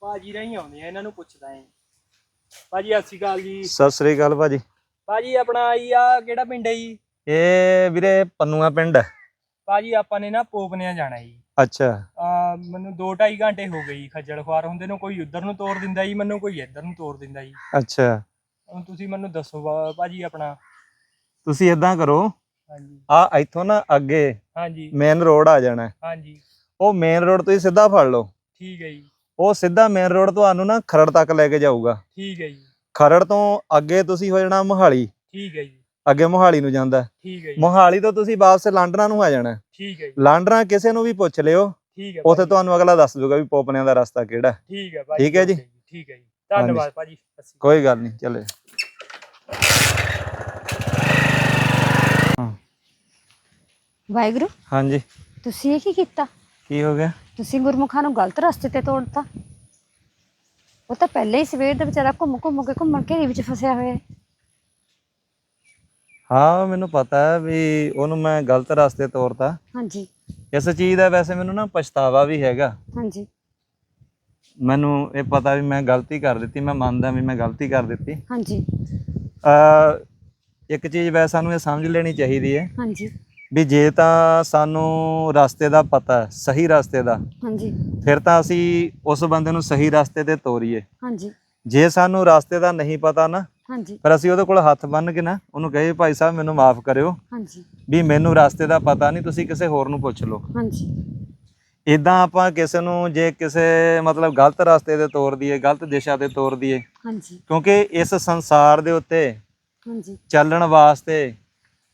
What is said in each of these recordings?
ਭਾਜੀ ਰਹੀ ਆਉਂਦੇ ਆ ਇਹਨਾਂ ਨੂੰ ਪੁੱਛਦਾ ਆਂ ਭਾਜੀ ਸਤਿ ਸ਼੍ਰੀ ਅਕਾਲ ਜੀ। ਸਤਿ ਸ੍ਰੀ ਅਕਾਲ ਭਾਜੀ। ਭਾਜੀ ਆਪਣਾ ਆਈ ਆ ਕਿਹੜਾ ਪਿੰਡ ਹੈ ਜੀ? ਇਹ ਵੀਰੇ ਪੰਨੂਆ ਪਿੰਡ ਹੈ। ਭਾਜੀ ਆਪਾਂ ਨੇ ਨਾ ਪੋਪਨਿਆ ਜਾਣਾ ਜੀ। ਅੱਛਾ। ਆ ਮੈਨੂੰ 2.5 ਘੰਟੇ ਹੋ ਗਏ ਜੀ ਖੱਜਲ ਖੁਆਰ। ਹੁੰਦੇ ਨੂੰ ਕੋਈ ਉੱਧਰ ਨੂੰ ਤੋਰ ਦਿੰਦਾ ਜੀ ਮੈਨੂੰ ਕੋਈ ਇੱਧਰ ਨੂੰ ਤੋਰ ਦਿੰਦਾ ਜੀ। ਅੱਛਾ। ਹੁਣ ਤੁਸੀਂ ਮੈਨੂੰ ਦੱਸੋ ਭਾ- ਭਾਜੀ ਆਪਣਾ। ਤੁਸੀਂ ਇਦਾਂ ਕਰੋ ਹਾਂਜੀ। ਆ ਇੱਥੋਂ ਨਾ ਅੱਗੇ ਹਾਂਜੀ। ਮੇਨ ਰੋਡ ਆ ਜਾਣਾ। ਹੈ। ਹਾਂਜੀ। ਉਹ ਮੇਨ ਰੋਡ ਤੁਸੀਂ ਸਿੱਧਾ ਫੜ ਲਓ। ਠੀਕ ਹੈ ਜੀ। ਉਹ ਸਿੱਧਾ ਮੇਨ ਰੋਡ ਤੁਹਾਨੂੰ ਨਾ ਖਰੜ ਤੱਕ ਲੈ ਕੇ ਜਾਊਗਾ। ਠੀਕ ਹੈ ਜੀ। ਖਰੜ ਤੋਂ ਅੱਗੇ ਤੁਸੀਂ ਹੋ ਜਾਣਾ ਮੋਹਾਲੀ। ਠੀਕ ਹੈ ਜੀ। ਅੱਗੇ ਮੋਹਾਲੀ ਨੂੰ ਜਾਂਦਾ। ਠੀਕ ਹੈ ਜੀ। ਮੋਹਾਲੀ ਤੋਂ ਤੁਸੀਂ ਵਾਪਸ ਲਾਂਡਰਾਂ ਨੂੰ ਆ ਜਾਣਾ। ਠੀਕ ਹੈ ਜੀ। ਲਾਂਡਰਾਂ ਕਿਸੇ ਨੂੰ ਵੀ ਪੁੱਛ ਲਿਓ। ਠੀਕ ਹੈ ਉੱਥੇ ਤੁਹਾਨੂੰ ਅਗਲਾ ਦੱਸ ਦੂਗਾ ਵੀ ਪੋਪਨਿਆਂ ਦਾ ਰਸਤਾ ਕਿਹੜਾ। ਠੀਕ ਹੈ ਠੀਕ ਹੈ ਜੀ? ਠੀਕ ਹੈ ਜੀ। ਧੰਨਵਾਦ ਭਾਜੀ। ਕੋਈ ਗੱਲ ਨਹੀਂ ਚਲੇ। ਵਾਹਿਗੁਰੂ ਹਾਂਜੀ। ਤੁਸੀਂ ਇਹ ਕੀ ਕੀਤਾ? ਕੀ ਹੋ ਗਿਆ? ਤੁਸੀਂ ਗੁਰਮੁਖਾਂ ਨੂੰ ਗਲਤ ਰਸਤੇ ਤੇ ਤੋੜਤਾ। ਉਹ ਤਾਂ ਪਹਿਲੇ ਹੀ ਸਵੇਰ ਦਾ ਵਿਚਾਰਾ ਘੁੰਮ ਘੁੰਮ ਕੇ ਘੁੰਮਣ ਘੇਰੀ ਵਿੱਚ ਫਸਿਆ ਹੋਇਆ ਹੈ। ਹਾਂ ਮੈਨੂੰ ਪਤਾ ਹੈ ਵੀ ਉਹਨੂੰ ਮੈਂ ਗਲਤ ਰਸਤੇ ਤੋਰਤਾ ਹਾਂਜੀ। ਇਸ ਚੀਜ਼ ਦਾ ਵੈਸੇ ਮੈਨੂੰ ਨਾ ਪਛਤਾਵਾ ਵੀ ਹੈਗਾ। ਹਾਂਜੀ। ਮੈਨੂੰ ਇਹ ਪਤਾ ਵੀ ਮੈਂ ਗਲਤੀ ਕਰ ਦਿੱਤੀ ਮੈਂ ਮੰਨਦਾ ਵੀ ਮੈਂ ਗਲਤੀ ਕਰ ਦਿੱਤੀ। ਹਾਂਜੀ। ਅ ਇੱਕ ਚੀਜ਼ ਵੈਸੇ ਸਾਨੂੰ ਇਹ ਸਮਝ ਲੈਣੀ ਚਾਹੀਦੀ ਹੈ। ਹਾਂਜੀ। ਵੀ ਜੇ ਤਾਂ ਸਾਨੂੰ ਰਸਤੇ ਦਾ ਪਤਾ ਹੈ ਸਹੀ ਰਸਤੇ ਦਾ ਹਾਂਜੀ। ਫਿਰ ਤਾਂ ਅਸੀਂ ਉਸ ਬੰਦੇ ਨੂੰ ਸਹੀ ਰਸਤੇ ਤੇ ਤੋਰੀਏ। ਹਾਂਜੀ। ਜੇ ਸਾਨੂੰ ਰਸਤੇ ਦਾ ਨਹੀਂ ਪਤਾ ਨਾ ਹਾਂਜੀ। ਪਰ ਅਸੀਂ ਉਹਦੇ ਕੋਲ ਹੱਥ ਬੰਨ ਕੇ ਨਾ ਉਹਨੂੰ ਕਹੇ ਭਾਈ ਸਾਹਿਬ ਮੈਨੂੰ ਮਾਫ ਕਰਿਓ। ਹਾਂਜੀ। ਵੀ ਮੈਨੂੰ ਰਸਤੇ ਦਾ ਪਤਾ ਨਹੀਂ ਤੁਸੀਂ ਕਿਸੇ ਹੋਰ ਨੂੰ ਪੁੱਛ ਲਓ। ਹਾਂਜੀ। ਇਦਾਂ ਆਪਾਂ ਕਿਸੇ ਨੂੰ ਜੇ ਕਿਸੇ ਮਤਲਬ ਗਲਤ ਰਸਤੇ ਤੇ ਤੋਰ ਦਈਏ ਗਲਤ ਦਿਸ਼ਾ ਤੇ ਤੋਰ ਦਈਏ। ਹਾਂਜੀ। ਕਿਉਂਕਿ ਇਸ ਸੰਸਾਰ ਦੇ ਉੱਤੇ ਹਾਂਜੀ। ਚੱਲਣ ਵਾਸਤੇ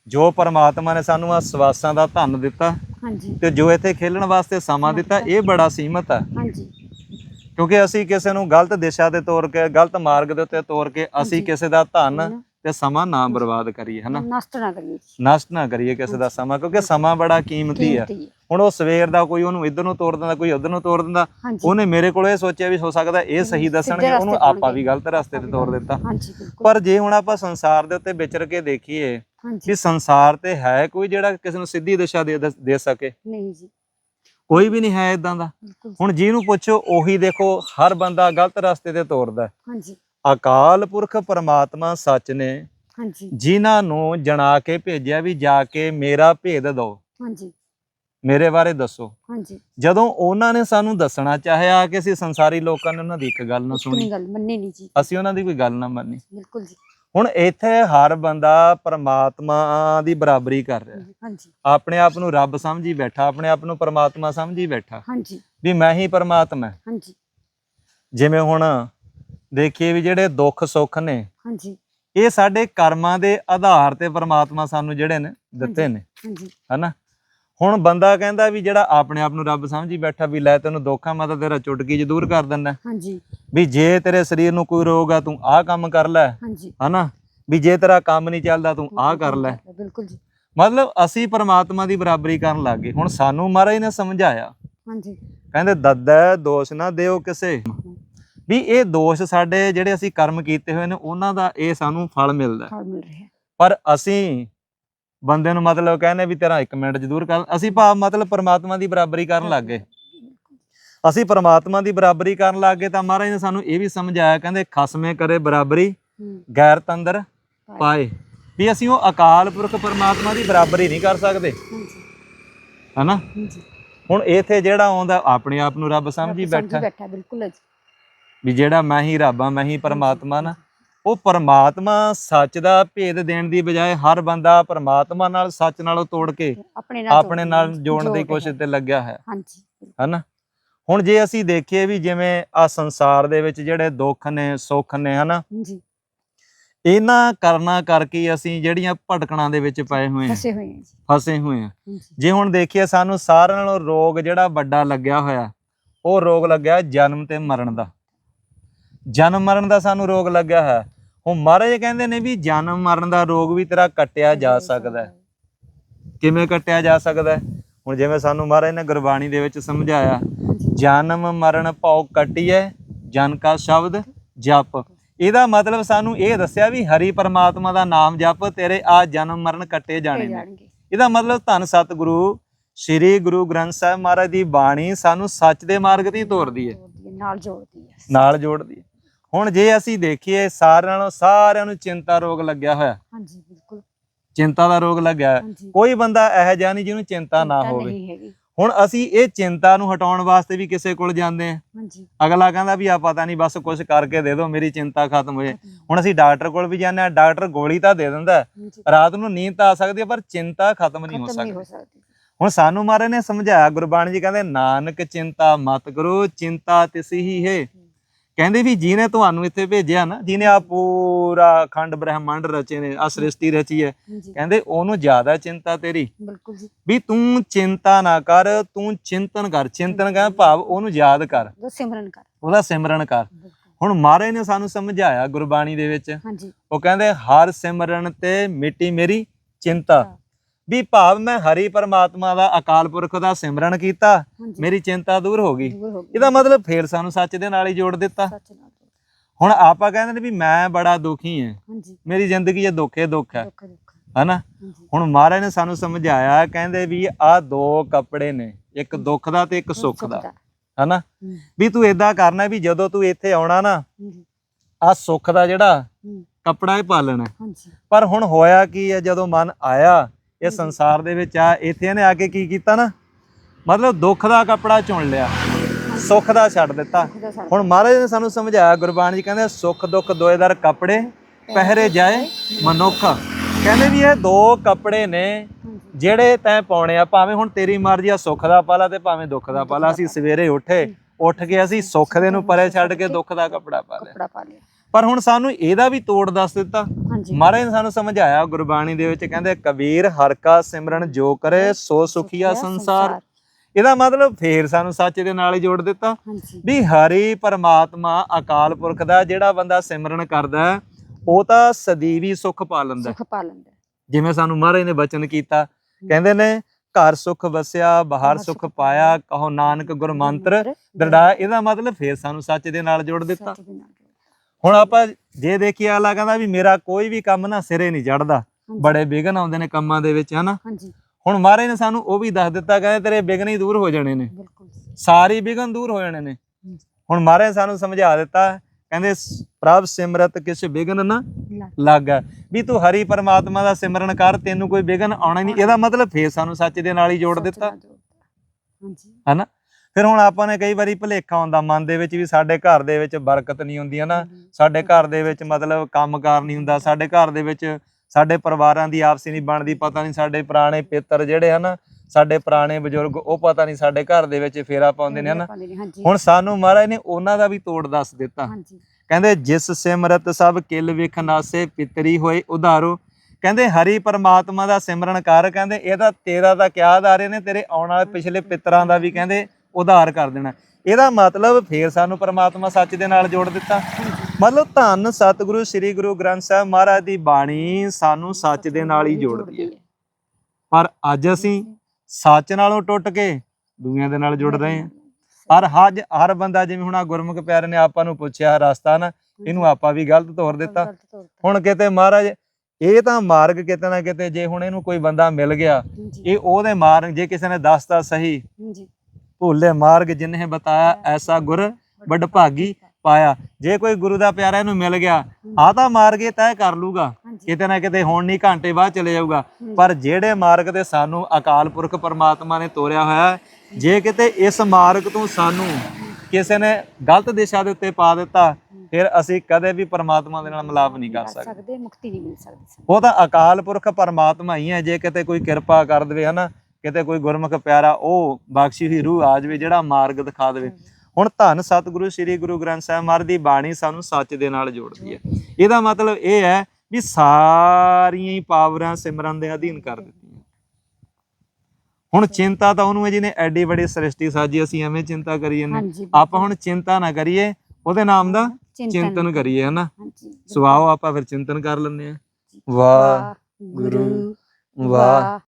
ਜੋ ਪਰਮਾਤਮਾ ਨੇ ਸਾਨੂੰ ਆ ਸਵਾਸਾਂ ਦਾ ਧਨ ਦਿੱਤਾ ਹਾਂਜੀ। ਤੇ ਜੋ ਇੱਥੇ ਖੇਲਣ ਵਾਸਤੇ ਸਮਾਂ ਦਿੱਤਾ ਇਹ ਬੜਾ ਸੀਮਤ ਹੈ। ਹਾਂਜੀ। ਕਿਉਂਕਿ ਅਸੀਂ ਕਿਸੇ ਨੂੰ ਗਲਤ ਦਿਸ਼ਾ ਤੇ ਤੋਰ ਕੇ ਗਲਤ ਮਾਰਗ ਦੇ ਉੱਤੇ ਤੋਰ ਕੇ ਅਸੀਂ। ਕਿਸੇ ਦਾ ਧਨ। ਤੇ ਸਮਾਂ ਨਾ ਬਰਬਾਦ ਕਰੀਏ ਹਨਾ? ਨਸ਼ਟ ਨਾ ਕਰੀਏ। ਨਸ਼ਟ ਨਾ ਕਰੀਏ ਕਿਸੇ ਦਾ ਸਮਾਂ ਕਿਉਂਕਿ ਸਮਾਂ ਬੜਾ ਕੀਮਤੀ ਹੈ। ਹੁਣ ਉਹ ਸਵੇਰ ਦਾ ਕੋਈ ਉਹਨੂੰ ਇੱਧਰ ਨੂੰ ਤੋੜ ਦਿੰਦਾ ਕੋਈ ਉੱਧਰ ਨੂੰ ਤੋੜ ਦਿੰਦਾ ਉਹਨੇ ਮੇਰੇ ਕੋਲ ਇਹ ਸੋਚਿਆ ਵੀ ਹੋ ਸਕਦਾ ਇਹ ਸਹੀ ਦੱਸਣਗੇ ਉਹਨੂੰ। ਆਪਾਂ ਵੀ ਗਲਤ ਰਸਤੇ ਤੇ ਤੋੜ ਦਿੱਤਾ। ਪਰ ਜੇ ਹੁਣ ਆਪਾਂ ਸੰਸਾਰ ਦੇ ਉੱਤੇ ਵਿਚਰ ਕੇ ਦੇਖੀਏ ਹਾਂਜੀ। ਕਿ ਸੰਸਾਰ ਤੇ ਹੈ ਕੋਈ ਜਿਹੜਾ ਕਿਸੇ ਨੂੰ ਸਿੱਧੀ ਦਿਸ਼ਾ ਦੇ ਦੇ ਸਕੇ? ਨਹੀਂ ਜੀ। ਕੋਈ ਵੀ ਨਹੀਂ ਹੈ ਇਦਾਂ ਦਾ। ਬਿਲਕੁਲ ਹੁਣ ਜਿਹਨੂੰ ਪੁੱਛੋ ਉਹੀ ਦੇਖੋ ਹਰ ਬੰਦਾ ਗਲਤ ਰਸਤੇ ਤੇ ਤੋਰਦਾ ਹੈ। ਹਾਂਜੀ। ਅਕਾਲ ਪੁਰਖ ਪਰਮਾਤਮਾ ਸੱਚ ਨੇ ਹਾਂਜੀ। ਜਿਨ੍ਹਾਂ ਨੂੰ ਜਣਾ ਕੇ ਭੇਜਿਆ ਵੀ ਜਾ ਕੇ ਮੇਰਾ ਭੇਦ ਦਿਓ ਹਾਂਜੀ। ਮੇਰੇ ਬਾਰੇ ਦੱਸੋ। ਹਾਂਜੀ। ਜਦੋਂ ਉਹਨਾਂ ਨੇ ਸਾਨੂੰ ਦੱਸਣਾ ਚਾਹਿਆ ਕਿ ਅਸੀਂ ਸੰਸਾਰੀ ਲੋਕਾਂ ਨੇ ਉਹਨਾਂ ਦੀ ਇੱਕ ਗੱਲ ਨਾ ਸੁਣੀ। ਕਿੰਨੀ ਗੱਲ ਮੰਨੇ ਨਹੀਂ ਜੀ। ਅਸੀਂ ਉਹਨਾਂ ਦੀ ਕੋਈ ਗੱਲ ਨਾ ਮੰਨੀ। ਬਿਲਕੁਲ ਜੀ। ਹੁਣ ਇੱਥੇ ਹਰ ਬੰਦਾ ਪਰਮਾਤਮਾ ਦੀ ਬਰਾਬਰੀ ਕਰ ਰਿਹਾ। ਹਾਂਜੀ ਆਪਣੇ ਆਪ ਨੂੰ ਰੱਬ ਸਮਝੀ ਬੈਠਾ ਆਪਣੇ ਆਪ ਨੂੰ ਪਰਮਾਤਮਾ ਸਮਝੀ ਬੈਠਾ। ਹਾਂਜੀ। ਵੀ ਮੈਂ ਹੀ ਪਰਮਾਤਮਾ। ਹਾਂਜੀ। ਜਿਵੇਂ ਹੁਣ ਦੇਖੀਏ ਵੀ ਜਿਹੜੇ ਦੁੱਖ ਸੁੱਖ ਨੇ ਹਾਂਜੀ। ਇਹ ਸਾਡੇ ਕਰਮਾਂ ਦੇ ਆਧਾਰ ਤੇ ਪਰਮਾਤਮਾ ਸਾਨੂੰ ਜਿਹੜੇ ਨੇ ਦਿੱਤੇ ਨੇ। ਹਾਂਜੀ। ਹਨਾ? ਹੁਣ ਬੰਦਾ ਕਹਿੰਦਾ ਵੀ ਜਿਹੜਾ ਆਪਣੇ ਆਪ ਨੂੰ ਰੱਬ ਸਮਝੀ ਬੈਠਾ ਵੀ ਲੈ ਤੈਨੂੰ ਦੁੱਖ ਆ ਮੈਂ ਤਾਂ ਤੇਰਾ ਚੁਟਕੀ 'ਚ ਦੂਰ ਕਰ ਦਿੰਦਾ। ਹਾਂਜੀ। ਵੀ ਜੇ ਤੇਰੇ ਸਰੀਰ ਨੂੰ ਕੋਈ ਰੋਗ ਆ ਤੂੰ ਆਹ ਕੰਮ ਕਰ ਲੈ। ਹਾਂਜੀ। ਹਨਾ? ਵੀ ਜੇ ਤੇਰਾ ਕੰਮ ਨਹੀਂ ਚੱਲਦਾ ਤੂੰ ਆਹ ਕਰ ਲੈ। ਬਿਲਕੁਲ ਜੀ ਮਤਲਬ ਅਸੀਂ ਪਰਮਾਤਮਾ ਦੀ ਬਰਾਬਰੀ ਕਰਨ ਲੱਗ ਗਏ। ਹੁਣ ਸਾਨੂੰ ਮਹਾਰਾਜ ਨੇ ਸਮਝਾਇਆ। ਹਾਂਜੀ। ਕਹਿੰਦੇ ਦੱਦਾ ਦੋਸ਼ ਨਾ ਦਿਓ ਕਿਸੇ। ਵੀ ਇਹ ਦੋਸ਼ ਸਾਡੇ ਜਿਹੜੇ ਅਸੀਂ ਕਰਮ ਕੀਤੇ ਹੋਏ ਨੇ ਉਹਨਾਂ ਦਾ ਇਹ ਸਾਨੂੰ ਫਲ ਮਿਲਦਾ। ਫਲ ਮਿਲ ਰਿਹਾ। ਪਰ ਅਸੀਂ ਬੰਦੇ ਨੂੰ ਮਤਲਬ ਕਹਿੰਦੇ ਵੀ ਤੇਰਾ 1 ਮਿੰਟ ਜ਼ਰੂਰ ਕਰ ਅਸੀਂ ਭਾਵ ਮਤਲਬ ਪਰਮਾਤਮਾ ਦੀ ਬਰਾਬਰੀ ਕਰਨ ਲੱਗ ਗਏ। ਅਸੀਂ ਪਰਮਾਤਮਾ ਦੀ ਬਰਾਬਰੀ ਕਰਨ ਲੱਗ ਗਏ ਤਾਂ ਮਹਾਰਾਜ ਨੇ ਸਾਨੂੰ ਇਹ ਵੀ ਸਮਝਾਇਆ ਕਹਿੰਦੇ ਖਸਮੇ ਕਰੇ ਬਰਾਬਰੀ ਗੈਰ ਤੰਦਰ ਪਾਏ। ਵੀ ਅਸੀਂ ਉਹ ਅਕਾਲ ਪੁਰਖ ਪਰਮਾਤਮਾ ਦੀ ਬਰਾਬਰੀ ਨਹੀਂ ਕਰ ਸਕਦੇ। ਹਨਾ? ਹੁਣ ਇੱਥੇ ਜਿਹੜਾ ਆਉਂਦਾ ਆਪਣੇ ਆਪ ਨੂੰ ਰੱਬ ਸਮਝੀ ਬੈਠਾ। ਬਿਲਕੁਲ ਵੀ ਜਿਹੜਾ ਮੈਂ ਹੀ ਰੱਬ ਆ ਮੈਂ ਹੀ ਪਰਮਾਤਮਾ ਨਾ ਉਹ ਪਰਮਾਤਮਾ ਸੱਚ ਦਾ ਭੇਦ ਦੇਣ ਦੀ ਬਜਾਏ ਹਰ ਬੰਦਾ ਪਰਮਾਤਮਾ ਨਾਲ ਸੱਚ ਨਾਲੋਂ ਤੋੜ ਕੇ ਆਪਣੇ ਨਾਲ ਜੋੜਨ ਦੀ। ਕੋਸ਼ਿਸ਼ ਤੇ ਲੱਗਿਆ ਹੈ। ਹਾਂਜੀ। ਹਨਾ? ਹੁਣ ਜੇ ਅਸੀਂ ਦੇਖੀਏ ਵੀ ਜਿਵੇਂ ਆ ਸੰਸਾਰ ਦੇ ਵਿੱਚ ਜਿਹੜੇ ਦੁੱਖ ਨੇ ਸੁੱਖ ਨੇ ਹਨਾ? ਹਾਂਜੀ। ਇਹਨਾਂ ਕਰਨਾ ਕਰਕੇ ਅਸੀਂ ਜਿਹੜੀਆਂ ਭਟਕਣਾ ਦੇ ਵਿੱਚ ਪਏ ਹੋਏ ਹਾਂ। ਫਸੇ ਹੋਏ ਹਾਂ ਜੀ। ਫਸੇ ਹੋਏ ਹਾਂ। ਹਾਂਜੀ। ਜੇ ਹੁਣ ਦੇਖੀਏ ਸਾਨੂੰ ਸਾਰਿਆਂ ਨਾਲੋਂ ਰੋਗ ਜਿਹੜਾ ਵੱਡਾ ਲੱਗਿਆ ਹੋਇਆ ਉਹ ਰੋਗ ਲੱਗਿਆ ਜਨਮ ਤੇ ਮਰਨ ਦਾ। ਜਨਮ ਮਰਨ ਦਾ ਸਾਨੂੰ ਰੋਗ ਲੱਗਿਆ ਹੈ। ਹੁਣ ਮਹਾਰਾਜ ਕਹਿੰਦੇ ਨੇ ਵੀ ਜਨਮ ਮਰਨ ਦਾ ਰੋਗ ਵੀ ਤੇਰਾ ਕੱਟਿਆ ਜਾ ਸਕਦਾ ਹੈ। ਕਿਵੇਂ ਕੱਟਿਆ ਜਾ ਸਕਦਾ ਹੈ? ਹੁਣ ਜਿਵੇਂ ਸਾਨੂੰ ਮਹਾਰਾਜ ਨੇ ਗੁਰਬਾਣੀ ਦੇ ਵਿੱਚ ਸਮਝਾਇਆ ਜਨਮ ਮਰਨ ਭਉ ਕੱਟਿਐ ਜਨ ਕਾ ਸ਼ਬਦ ਜਪ। ਇਹਦਾ ਮਤਲਬ ਸਾਨੂੰ ਇਹ ਦੱਸਿਆ ਵੀ ਹਰੀ ਪਰਮਾਤਮਾ ਦਾ ਨਾਮ ਜਪ ਤੇਰੇ ਆ ਜਨਮ ਮਰਨ ਕੱਟੇ ਜਾਣੇ ਨੇ। ਇਹਦਾ ਮਤਲਬ ਧੰਨ ਸਤਿਗੁਰੂ ਸ੍ਰੀ ਗੁਰੂ ਗ੍ਰੰਥ ਸਾਹਿਬ ਮਹਾਰਾਜ ਦੀ ਬਾਣੀ ਸਾਨੂੰ ਸੱਚ ਦੇ ਮਾਰਗ ਤੇ ਤੋਰਦੀ ਹੈ, ਨਾਲ ਜੋੜਦੀ ਹੈ। ਨਾਲ ਜੋੜਦੀ ਹੈ। ਹੁਣ ਜੇ ਅਸੀਂ ਦੇਖੀਏ ਸਾਰਿਆਂ ਨੂੰ ਸਾਰਿਆਂ ਨੂੰ ਚਿੰਤਾ ਰੋਗ ਲੱਗਿਆ ਹੋਇਆ। ਹਾਂਜੀ ਬਿਲਕੁਲ। ਚਿੰਤਾ ਦਾ ਰੋਗ ਲੱਗਿਆ। ਹਾਂਜੀ। ਕੋਈ ਬੰਦਾ ਇਹੋ ਜਿਹਾ ਨਹੀਂ ਜਿਹਨੂੰ ਚਿੰਤਾ ਨਾ ਚਿੰਤਾ ਹੋਵੇ। ਨਹੀਂ ਹੈਗੀ। ਹੁਣ ਅਸੀਂ ਇਹ ਚਿੰਤਾ ਨੂੰ ਹਟਾਉਣ ਵਾਸਤੇ ਵੀ ਕਿਸੇ ਕੋਲ ਜਾਂਦੇ ਆ ਹਾਂਜੀ। ਅਗਲਾ ਕਹਿੰਦਾ ਵੀ ਆ ਪਤਾ ਨਹੀਂ ਬਸ ਕੁਝ ਕਰਕੇ ਦੇ ਦਿਓ ਮੇਰੀ ਚਿੰਤਾ ਖਤਮ ਹੋ ਜਾਏ ਹੁਣ ਅਸੀਂ ਡਾਕਟਰ ਕੋਲ ਵੀ ਜਾਂਦੇ ਆ ਡਾਕਟਰ ਗੋਲੀ ਤਾਂ ਦੇ ਦਿੰਦਾ। ਹੈ। ਹਾਂਜੀ। ਰਾਤ ਨੂੰ ਨੀਂਦ ਤਾਂ ਆ ਸਕਦੀ ਹੈ ਪਰ ਚਿੰਤਾ ਖਤਮ ਨਹੀਂ ਹੋ ਖਤਮ ਨਹੀਂ ਸਕਦੀ ਹੋ ਸਕਦੀ। ਹੁਣ ਸਾਨੂੰ ਮਹਾਰਾਜ ਨੇ ਸਮਝਾਇਆ ਗੁਰਬਾਣੀ ਜੀ ਕਹਿੰਦੇ ਨਾਨਕ ਚਿੰਤਾ ਮਤ ਕਰੋ ਚਿੰਤਾ ਤਿਸੀ ਹੀ। ਹੈ। ਕਹਿੰਦੇ ਵੀ ਜਿਹਨੇ ਤੁਹਾਨੂੰ ਇੱਥੇ ਭੇਜਿਆ ਨਾ ਜਿਹਨੇ ਆ ਪੂਰਾ ਖੰਡ ਬ੍ਰਹਿਮੰਡ ਰਚੇ ਨੇ ਆ ਸ੍ਰਿਸ਼ਟੀ ਰਚੀ ਹੈ ਕਹਿੰਦੇ ਉਹਨੂੰ ਜ਼ਿਆਦਾ ਚਿੰਤਾ ਤੇਰੀ। ਬਿਲਕੁਲ ਜੀ। ਵੀ ਤੂੰ ਚਿੰਤਾ ਨਾ ਕਰ ਤੂੰ ਚਿੰਤਨ ਕਰ ਚਿੰਤਨ ਕਹਿੰਦਾ ਭਾਵ ਉਹਨੂੰ ਯਾਦ ਕਰ। ਸਿਮਰਨ ਕਰ। ਉਹਦਾ ਸਿਮਰਨ ਕਰ। ਹੁਣ ਮਹਾਰਾਜ ਨੇ ਸਾਨੂੰ ਸਮਝਾਇਆ ਗੁਰਬਾਣੀ ਦੇ ਵਿੱਚ। ਹਾਂਜੀ। ਉਹ ਕਹਿੰਦੇ ਹਰ ਸਿਮਰਨ ਤੇ ਮਿੱਟੀ ਮੇਰੀ ਚਿੰਤਾ। ਵੀ ਭਾਵ ਮੈਂ ਹਰੀ ਪਰਮਾਤਮਾ ਦਾ ਅਕਾਲ ਪੁਰਖ ਦਾ ਸਿਮਰਨ ਕੀਤਾ ਮੇਰੀ ਚਿੰਤਾ ਦੂਰ ਹੋ ਗਈ। ਇਹਦਾ ਮਤਲਬ ਫੇਰ ਸਾਨੂੰ ਸੱਚ ਦੇ ਨਾਲ ਹੀ ਜੋੜ ਦਿੱਤਾ। ਹੁਣ ਆਪਾਂ ਕਹਿੰਦੇ ਨੇ ਵੀ ਮੈਂ ਬੜਾ ਦੁਖੀ ਹਾਂ। ਮੇਰੀ ਜ਼ਿੰਦਗੀ 'ਚ ਦੁੱਖ ਦੁੱਖ ਹੈ। ਹਨਾ? ਹੁਣ ਮਹਾਰਾਜ ਨੇ ਸਾਨੂੰ ਸਮਝਾਇਆ ਕਹਿੰਦੇ ਵੀ ਆਹ ਦੋ ਕੱਪੜੇ ਨੇ ਇੱਕ ਦੁੱਖ ਦਾ ਤੇ ਇੱਕ ਸੁੱਖ ਦਾ। ਹਨਾ? ਵੀ ਤੂੰ ਏਦਾਂ ਕਰਨਾ ਵੀ ਜਦੋਂ ਤੂੰ ਇੱਥੇ ਆਉਣਾ ਨਾ ਆਹ ਸੁੱਖ ਦਾ ਜਿਹੜਾ ਕੱਪੜਾ ਹੀ ਪਾਲਣਾ। ਹਾਂਜੀ। ਪਰ ਹੁਣ ਹੋਇਆ ਕੀ ਹੈ? ਜਦੋਂ ਮਨ ਆਇਆ ਇਹ ਸੰਸਾਰ ਦੇ ਵਿੱਚ ਆ ਇੱਥੇ ਇਹਨੇ ਆ ਕੇ ਕੀ ਕੀਤਾ ਨਾ? ਮਤਲਬ ਦੁੱਖ ਦਾ ਕੱਪੜਾ ਚੁਣ ਲਿਆ ਸੁੱਖ ਦਾ ਛੱਡ ਦਿੱਤਾ। ਹੁਣ ਮਹਾਰਾਜ ਨੇ ਸਾਨੂੰ ਸਮਝਾਇਆ ਗੁਰਬਾਣੀ 'ਚ ਕਹਿੰਦੇ ਸੁੱਖ ਦੁੱਖ ਦੋਏਦਾਰ ਕੱਪੜੇ ਪਹਿਰੇ ਜਾਏ ਮਨੁੱਖ। ਕਹਿੰਦੇ ਵੀ ਇਹ ਦੋ ਕੱਪੜੇ ਨੇ ਜਿਹੜੇ ਤੈਂ ਪਾਉਣੇ ਆ ਭਾਵੇਂ ਹੁਣ ਤੇਰੀ ਮਰਜ਼ੀ ਆ ਸੁੱਖ ਦਾ ਪਾਲਾ ਤੇ ਭਾਵੇਂ ਦੁੱਖ ਦਾ ਪਾਲਾ। ਅਸੀਂ ਸਵੇਰੇ ਉੱਠੇ ਉੱਠ ਕੇ ਅਸੀਂ ਸੁੱਖ ਦੇ ਨੂੰ ਪਰੇ ਛੱਡ ਕੇ ਦੁੱਖ ਦਾ ਕੱਪੜਾ ਪਾ ਲਿਆ। ਕੱਪੜਾ ਪਾ ਲਿਆ। ਪਰ ਹੁਣ ਸਾਨੂੰ ਇਹਦਾ ਵੀ ਤੋੜ ਦੱਸ ਦਿੱਤਾ। ਮਹਾਰਾਜ ਨੇ ਸਾਨੂੰ ਸਮਝਾਇਆ ਗੁਰਬਾਣੀ ਦੇ ਵਿੱਚ ਕਹਿੰਦੇ ਕਬੀਰ ਹਰ ਕਾ ਸਿਮਰਨ ਜੋ ਕਰੇ ਸੋ ਸੁਖੀਆ ਸੰਸਾਰ। ਇਹਦਾ ਮਤਲਬ ਫੇਰ ਸਾਨੂੰ ਸੱਚ ਦੇ ਨਾਲ ਹੀ ਜੋੜ ਦਿੱਤਾ ਵੀ ਹਰੀ ਪਰਮਾਤਮਾ ਅਕਾਲ ਪੁਰਖ ਦਾ ਜਿਹੜਾ ਬੰਦਾ ਸਿਮਰਨ ਕਰਦਾ ਉਹ ਤਾਂ ਸਦੀਵੀ ਸੁਖ ਪਾ ਲੈਂਦਾ। ਸੁਖ ਪਾ ਲੈਂਦਾ ਜਿਵੇਂ ਸਾਨੂੰ ਮਹਾਰਾਜ ਨੇ ਬਚਨ ਕੀਤਾ ਕਹਿੰਦੇ ਨੇ ਘਰ ਸੁਖ ਵਸਿਆ ਬਾਹਰ ਸੁਖ ਪਾਇਆ ਕਹੋ ਨਾਨਕ ਗੁਰ ਮੰਤਰ ਦਰੜਾ ਇਹਦਾ ਮਤਲਬ ਫੇਰ ਸਾਨੂੰ ਸੱਚ ਦੇ ਨਾਲ ਜੋੜ ਦਿੱਤਾ। ਹੁਣ ਆਪਾਂ ਜੇ ਦੇਖੀਏ ਅਗਲਾ ਕਹਿੰਦਾ ਵੀ ਮੇਰਾ ਕੋਈ ਵੀ ਕੰਮ ਨਾ ਸਿਰੇ ਨਹੀਂ ਚੜਦਾ। ਬੜੇ ਵਿਘਨ ਆਉਂਦੇ ਨੇ ਕੰਮਾਂ ਦੇ ਵਿੱਚ ਹਨਾ? ਹਾਂਜੀ। ਹੁਣ ਮਹਾਰਾਜ ਨੇ ਸਾਨੂੰ ਉਹ ਵੀ ਦੱਸ ਦਿੱਤਾ ਕਹਿੰਦੇ ਤੇਰੇ ਵਿਘਨ ਹੀ ਦੂਰ ਹੋ ਜਾਣੇ ਨੇ। ਬਿਲਕੁਲ ਸਾਰੇ ਵਿਘਨ ਦੂਰ ਹੋ ਜਾਣੇ ਨੇ। ਹੁਣ ਮਹਾਰਾਜ ਸਾਨੂੰ ਸਮਝਾ ਦਿੱਤਾ ਕਹਿੰਦੇ ਪ੍ਰਭ ਸਿਮਰਤ ਕਿਸ ਵਿਘਨ ਨਾ ਲੱਗ। ਵੀ ਤੂੰ ਹਰੀ ਪਰਮਾਤਮਾ ਦਾ ਸਿਮਰਨ ਕਰ ਤੈਨੂੰ ਕੋਈ ਵਿਘਨ ਆਉਣਾ ਨਹੀਂ। ਇਹਦਾ ਮਤਲਬ ਫੇਰ ਸਾਨੂੰ ਸੱਚ ਦੇ ਨਾਲ ਹੀ ਜੋੜ ਦਿੱਤਾ। ਹਾਂਜੀ। ਹਨਾ? ਫਿਰ ਹੁਣ ਆਪਾਂ ਨੇ ਕਈ ਵਾਰੀ ਭੁਲੇਖਾ ਹੁੰਦਾ ਮਨ ਦੇ ਵਿੱਚ ਵੀ ਸਾਡੇ ਘਰ ਦੇ ਵਿੱਚ ਬਰਕਤ ਨਹੀਂ ਹੁੰਦੀ ਹਨਾ? ਸਾਡੇ ਘਰ ਦੇ ਵਿੱਚ ਮਤਲਬ ਕੰਮਕਾਰ ਨਹੀਂ ਹੁੰਦਾ ਸਾਡੇ ਘਰ ਦੇ ਵਿੱਚ ਸਾਡੇ ਪਰਿਵਾਰਾਂ ਦੀ ਆਪਸੀ ਨਹੀਂ ਬਣਦੀ ਪਤਾ ਨਹੀਂ ਸਾਡੇ ਪੁਰਾਣੇ ਪਿੱਤਰ ਜਿਹੜੇ ਹਨ? ਸਾਡੇ ਪੁਰਾਣੇ ਬਜ਼ੁਰਗ ਉਹ ਪਤਾ ਨਹੀਂ ਸਾਡੇ ਘਰ ਦੇ ਵਿੱਚ ਫੇਰਾ ਪਾਉਂਦੇ ਨੇ ਹਨਾ? ਨੇ, ਹੁਣ ਸਾਨੂੰ ਮਹਾਰਾਜ ਨੇ ਉਹਨਾਂ ਦਾ ਵੀ ਤੋੜ ਦੱਸ ਦਿੱਤਾ। ਕਹਿੰਦੇ ਜਿਸ ਸਿਮਰਤ ਸਭ ਕਿਲ ਵਿਖ ਨਾਸੇ ਪਿਤਰੀ ਹੋਏ ਉਧਾਰੋ। ਕਹਿੰਦੇ ਹਰੀ ਪਰਮਾਤਮਾ ਦਾ ਸਿਮਰਨ ਕਰ ਕਹਿੰਦੇ ਇਹਦਾ ਤੇਰਾ ਤਾਂ ਕਿਆ ਆਧਾਰੇ ਨੇ ਤੇਰੇ ਆਉਣ ਵਾਲੇ ਪਿਛਲੇ ਪਿਤਰਾਂ ਦਾ ਵੀ ਕਹਿੰਦੇ ਉਧਾਰ ਕਰ ਦੇਣਾ। ਇਹਦਾ ਮਤਲਬ ਫੇਰ ਸਾਨੂੰ ਪਰਮਾਤਮਾ ਸੱਚ ਦੇ ਨਾਲ ਜੋੜ ਦਿੱਤਾ। ਮਤਲਬ ਧੰਨ ਸਤਿਗੁਰੂ ਸ੍ਰੀ ਗੁਰੂ ਗ੍ਰੰਥ ਸਾਹਿਬ ਮਹਾਰਾਜ ਦੀ ਬਾਣੀ ਸਾਨੂੰ ਸੱਚ ਦੇ ਨਾਲ ਹੀ ਜੋੜਦੀ ਹੈ। ਪਰ ਅੱਜ ਅਸੀਂ ਸੱਚ ਨਾਲੋਂ ਟੁੱਟ ਕੇ ਦੁਨੀਆਂ ਦੇ ਨਾਲ ਜੁੜ ਰਹੇ ਹਾਂ। ਹਰ ਹਜ ਹਰ ਬੰਦਾ ਜਿਵੇਂ ਹੁਣ ਆ ਗੁਰਮੁਖ ਪਿਆਰੇ ਨੇ ਆਪਾਂ ਨੂੰ ਪੁੱਛਿਆ ਰਸਤਾ ਨਾ ਇਹਨੂੰ ਆਪਾਂ ਵੀ ਗਲਤ ਤੋਰ ਦਿੱਤਾ। ਹੁਣ ਕਿਤੇ ਮਹਾਰਾਜ ਇਹ ਤਾਂ ਮਾਰਗ ਕਿਤੇ ਨਾ ਕਿਤੇ ਜੇ ਹੁਣ ਇਹਨੂੰ ਕੋਈ ਬੰਦਾ ਮਿਲ ਗਿਆ ਇਹ ਉਹਦੇ ਮਾਰਗ ਜੇ ਕਿਸੇ ਨੇ ਦੱਸਤਾ ਸਹੀ ਭੁੱਲੇ ਮਾਰਗ ਜਿਨ੍ਹੇ ਬਤਾਇਆ ਐਸਾ ਗੁਰ ਵੱਡ ਭਾਗੀ ਪਾਇਆ। ਜੇ ਕੋਈ ਗੁਰੂ ਦਾ ਪਿਆਰਾ ਇਹਨੂੰ ਮਿਲ ਗਿਆ ਆ ਤਾਂ ਮਾਰਗ ਇਹ ਤੈਅ ਕਰ ਲੂਗਾ। ਕਿਤੇ ਨਾ ਕਿਤੇ ਹੁਣ ਨਹੀਂ ਘੰਟੇ ਬਾਅਦ ਚਲੇ ਜਾਊਗਾ। ਪਰ ਜਿਹੜੇ ਮਾਰਗ ਤੇ ਸਾਨੂੰ ਅਕਾਲ ਪੁਰਖ ਪਰਮਾਤਮਾ ਨੇ ਤੋਰਿਆ ਹੋਇਆ ਜੇ ਕਿਤੇ ਇਸ ਮਾਰਗ ਤੋਂ ਸਾਨੂੰ ਕਿਸੇ ਨੇ ਗਲਤ ਦਿਸ਼ਾ ਦੇ ਉੱਤੇ ਪਾ ਦਿੱਤਾ ਫਿਰ ਅਸੀਂ ਕਦੇ ਵੀ ਪਰਮਾਤਮਾ ਦੇ ਨਾਲ ਮਿਲਾਪ ਨਹੀਂ ਕਰ ਸਕਦੇ। ਮੁਕਤੀ ਨਹੀਂ ਮਿਲ ਸਕਦੀ। ਉਹ ਤਾਂ ਅਕਾਲ ਪੁਰਖ ਪਰਮਾਤਮਾ ਹੀ ਹੈ ਜੇ ਕਿਤੇ ਕੋਈ ਕਿਰਪਾ ਕਰ ਦੇਵੇ ਹਨਾ? ਕਿਤੇ ਕੋਈ ਗੁਰਮੁਖ ਪਿਆਰਾ ਉਹ ਬਖਸ਼ੀ ਹੋਈ ਰੂਹ ਆ ਜਾਵੇ ਜਿਹੜਾ ਮਾਰਗ ਦਿਖਾ ਦੇਵੇ। ਹੁਣ ਧੰਨ ਸਤਿਗੁਰੂ ਸ੍ਰੀ ਗੁਰੂ ਗ੍ਰੰਥ ਸਾਹਿਬ ਮਹਾਰਾਜ ਦੀ ਬਾਣੀ ਸਾਨੂੰ ਸੱਚ ਦੇ ਨਾਲ ਜੋੜਦੀ ਹੈ। ਇਹਦਾ ਮਤਲਬ ਇਹ ਹੈ ਵੀ ਸਾਰੀਆਂ ਹੀ ਪਾਵਰਾਂ ਸਿਮਰਨ ਦੇ ਅਧੀਨ ਕਰ ਦਿੱਤੀਆਂ। ਹੁਣ ਚਿੰਤਾ ਤਾਂ ਉਹਨੂੰ ਹੈ ਜਿਹਨੇ ਐਡੀ ਵੱਡੀ ਸ੍ਰਿਸ਼ਟੀ ਸਾਜੀ ਅਸੀਂ ਐਵੇਂ ਚਿੰਤਾ ਕਰੀ ਜਾਂਦੇ ਆਪਾਂ ਹੁਣ ਚਿੰਤਾ ਨਾ ਕਰੀਏ ਉਹਦੇ ਨਾਮ ਦਾ ਚਿੰਤਨ। ਕਰੀਏ ਹਨਾ? ਹਾਂਜੀ ਸਵਾਓ ਆਪਾਂ ਫਿਰ ਚਿੰਤਨ ਕਰ ਲੈਂਦੇ ਆ ਵਾਹ ਗੁਰੂ ਵਾਹ